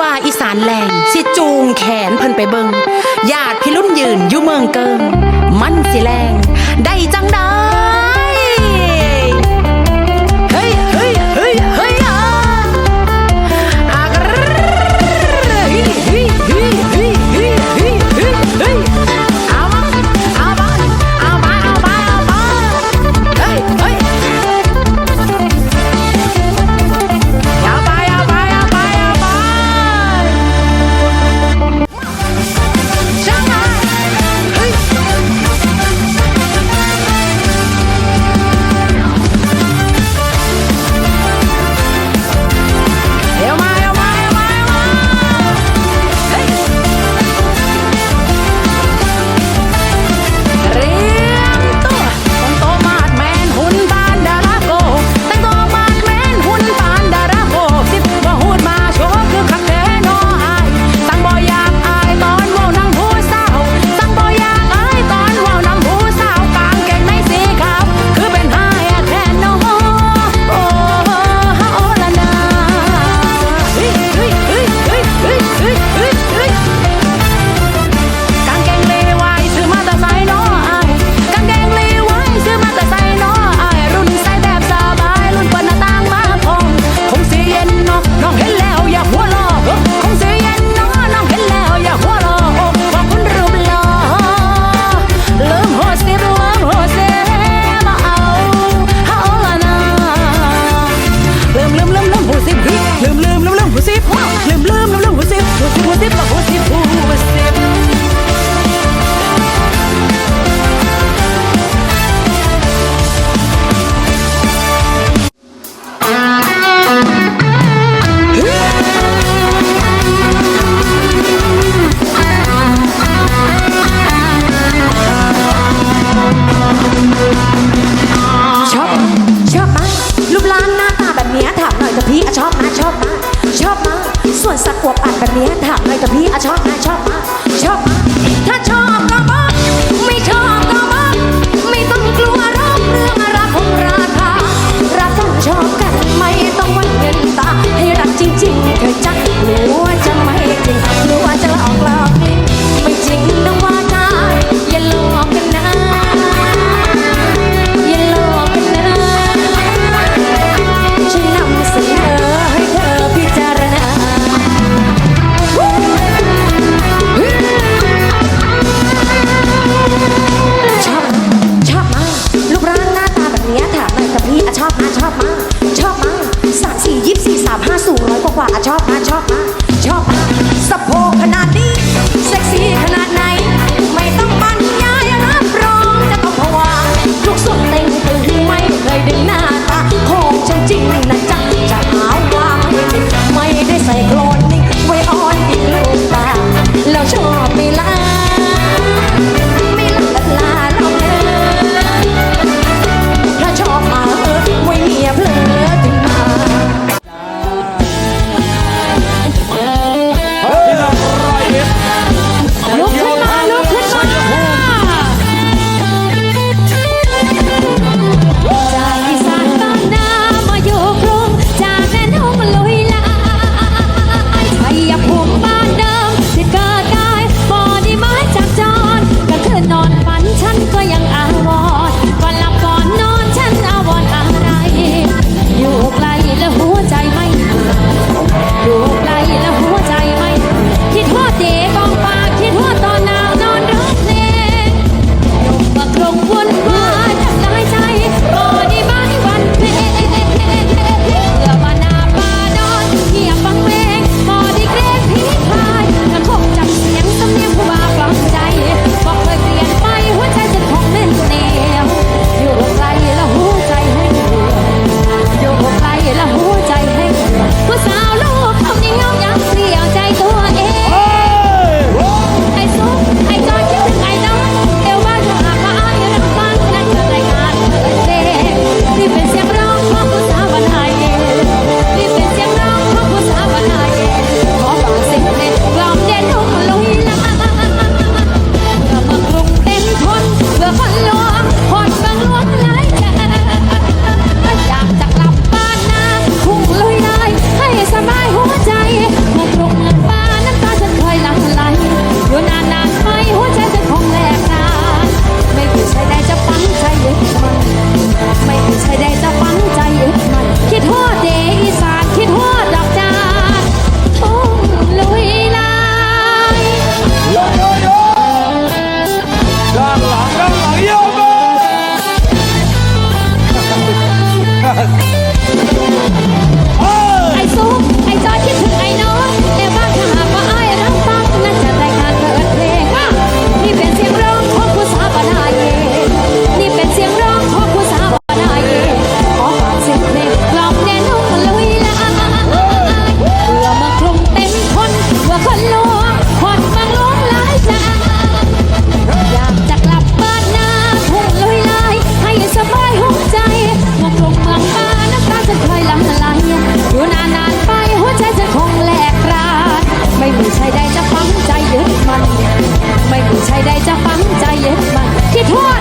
ว่าอีสานแรงสิจูงแขนเพิ่นไปเบิงญาติพี่ลุ่นยืนอยู่เมืองเกิง มั่นสิแรง ได้จังได ชอบมาส่วนสักขวบอัดแบบนี้ถามเลยกับพี่อะชอบมาชอบมาชอบมาถ้าชอบก็ ผู้ชายได้จะฟังใจเย็ดมัน ไม่ผู้ชายได้จะฟังใจเย็ดมันคิดทอด